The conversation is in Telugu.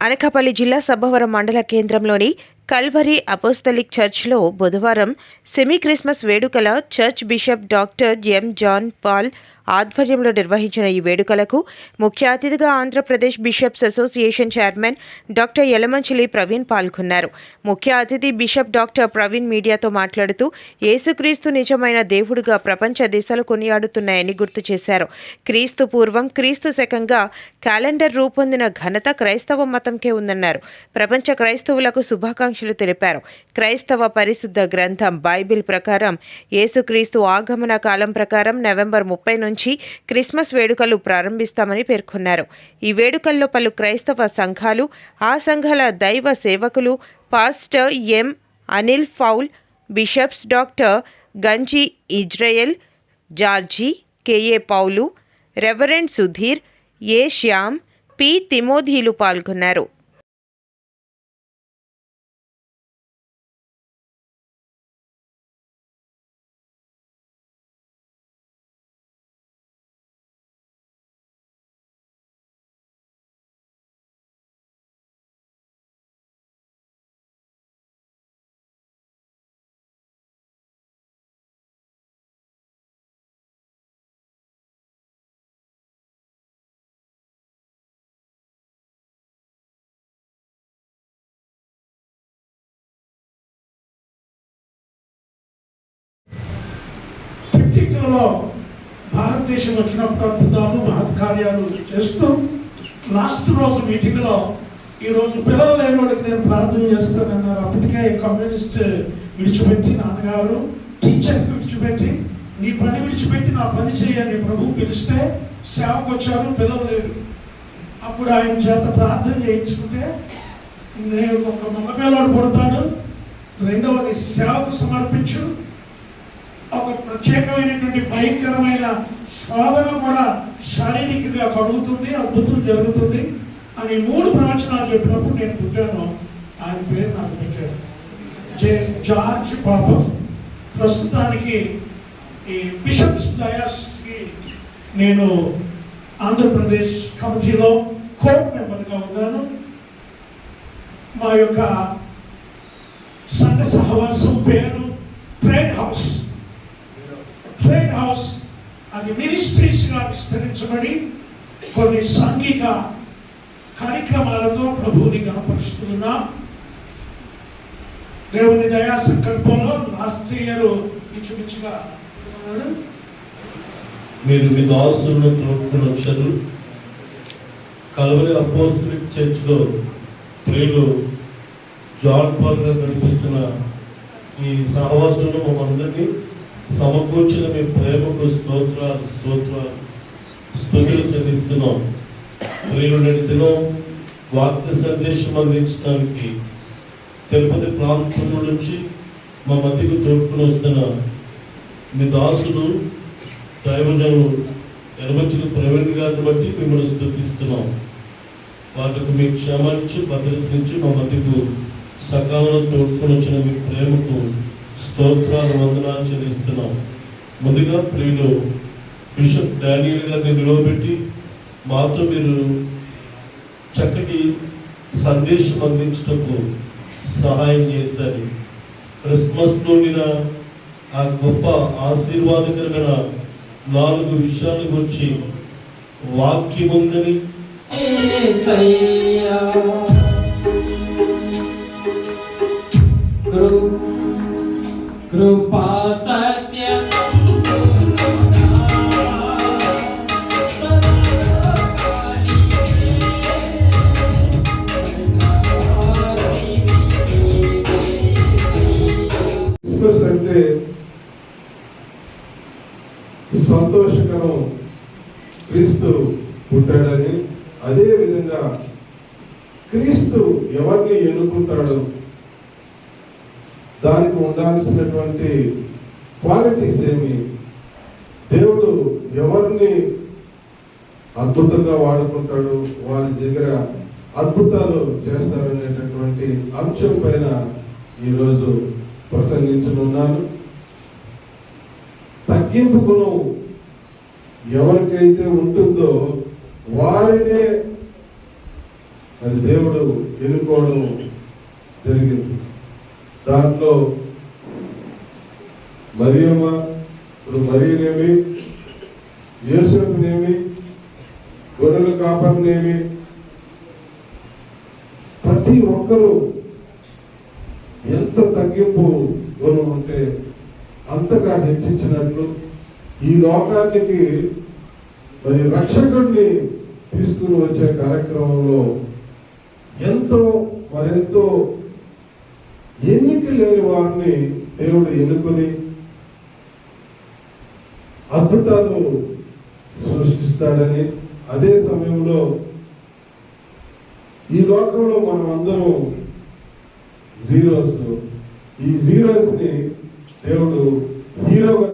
అనకాపల్లి జిల్లా సబ్బవరం మండల కేంద్రంలోని కల్వరి అపోస్తలిక్ చర్చ్లో బుధవారం సెమీ క్రిస్మస్ వేడుకల church bishop doctor M John Paul ఆధ్వర్యంలో నిర్వహించిన ఈ వేడుకలకు ముఖ్య అతిథిగా Andhra Pradesh bishops association chairman doctor Yalamanchili Praveen పాల్గొన్నారు. ముఖ్య అతిథి బిషప్ డాక్టర్ ప్రవీణ్ మీడియాతో మాట్లాడుతూ యేసుక్రీస్తు నిజమైన దేవుడుగా ప్రపంచ దేశాలు కొనియాడుతున్నాయని గుర్తు చేశారు. క్రీస్తు పూర్వం క్రీస్తు శకంగా క్యాలెండర్ రూపొందిన ఘనత క్రైస్తవ మతంకే ఉందన్నారు. ప్రపంచ క్రైస్తవులకు శుభాకాంక్షలు తెలిపారు. క్రైస్తవ పరిశుద్ధ గ్రంథం బైబిల్ ప్రకారం యేసుక్రీస్తు ఆగమన కాలం ప్రకారం నవంబర్ ముప్పై నుంచి క్రిస్మస్ వేడుకలు ప్రారంభిస్తామని పేర్కొన్నారు. ఈ వేడుకల్లో పలు క్రైస్తవ సంఘాలు ఆ సంఘాల దైవ సేవకులు pastor M. Anil Paul bishops doctor Ganji Israel George KA Paul reverend Sudheer A. Shyam P. తిమోధీలు పాల్గొన్నారు. ఫిఫ్టీ భారతదేశం వచ్చినప్పుడు అద్భుతాలు మహత్కార్యాలు చేస్తూ లాస్ట్ రోజు మీటింగ్లో ఈ రోజు పిల్లలు లేని వాళ్ళకి నేను ప్రార్థన చేస్తానన్నారు. అప్పటికే కమ్యూనిస్ట్ విడిచిపెట్టి నాన్నగారు టీచర్ విడిచిపెట్టి నీ పని విడిచిపెట్టి నా పని చేయని ప్రభు పిలిస్తే సేవకు వచ్చారు పిల్లలు లేరు. అప్పుడు ఆయన చేత ప్రార్థన చేయించుకుంటే నేను ఒక మగపిల్లవాడు పుడతాడు. రెండవది సేవకు సమర్పించు. ఒక ప్రత్యేకమైనటువంటి భయంకరమైన శోధన కూడా శారీరకంగా కడుగుతుంది అద్భుతం జరుగుతుంది అని మూడు ప్రవచనాలు చెప్పినప్పుడు నేను పుట్టాను. ఆయన పేరు నాకు పెట్టాడు. J George Babu. ప్రస్తుతానికి ఈ బిషప్స్ డయాస్కి నేను ఆంధ్రప్రదేశ్ కమిటీలో కోర్ట్ మెంబర్గా ఉన్నాను. మా యొక్క సంఘ సహవాసం పేరు ప్రేడ్ హౌస్. ట్రేడ్ హౌస్ అది మినిస్ట్రీస్గా విస్తరించబడి కొన్ని సాంఘిక కార్యక్రమాలతో ప్రభువుని గణపరుస్తున్నాం దేవుని దయా సంకల్పంలో లాస్ట్ ఇయర్ ఇచ్చుమిచ్చుగా మీరు మీ దాసులను తోడుకుని వచ్చారు కలవరి అపోస్తలిక్ చర్చ్లో ప్రియులు జాన్ పాల్గా కనిపిస్తున్న ఈ సహవాసంలో మమ్మల్ందరినీ సమకూర్చిన మీ ప్రేమకు స్తోత్ర స్తోత్ర స్థుతులు చెల్లిస్తున్నాం. ప్రియులు నేటి దినం వాక్య సందేశం అందించడానికి తిరుపతి ప్రాంతం నుంచి మా మధ్యకు తోడుకుని వస్తున్న మీ దాసులు దైవజను ఎనమచ్చిన ప్రవీణ్ గారిని బట్టి మిమ్మల్ని స్థుతిస్తున్నాం. వాటికి మీ క్షేమాన్ని భద్రత నుంచి మా మధ్యకు సకాలంలో తోడుకుని వచ్చిన మీ ప్రేమకు స్తోత్రాలు వందనాలు చెల్లిస్తున్నాం ముందుగా ప్రియులు బిషప్ డానియల్ గారిని నిలవబెట్టి మాతో మీరు చక్కటి సందేశం అందించటకు సహాయం చేస్తారు క్రిస్మస్ నుండిన ఆ గొప్ప ఆశీర్వాదకరమైన నాలుగు విషయాల గురించి వాక్యం ఉందని ఏసయ్యా. కృపా సత్య అంటే సంతోషకరం క్రీస్తు పుట్టాడని అదే విధంగా క్రీస్తు ఎవరిని ఎన్నుకుంటాడు దానికి ఉండాల్సినటువంటి క్వాలిటీస్ ఏమి? దేవుడు ఎవరిని అద్భుతంగా వాడుకుంటాడు? వారి దగ్గర అద్భుతాలు చేస్తారనేటటువంటి అంశం పైన ఈరోజు ప్రసంగించనున్నాను. తగ్గింపు గుణం ఎవరికైతే ఉంటుందో వారినే అది దేవుడు ఎన్నుకోవడం జరిగింది. దాంట్లో మరియమ్మ ఇప్పుడు మరియనేమి యేసునేమి గొర్రెల కాపర్నేమి ప్రతి ఒక్కరూ ఎంత తగ్గింపు గుణం ఉంటే అంతగా హెచ్చించినట్లు ఈ లోకానికి మరి రక్షకుడిని తీసుకుని వచ్చే కార్యక్రమంలో ఎంతో మరెంతో ఎన్నిక లేని వారిని దేవుడు ఎన్నుకొని అద్భుతాలు సృష్టిస్తాడని అదే సమయంలో ఈ లోకంలో మనం అందరం జీరోస్ ఈ జీరోస్ని దేవుడు హీరోగా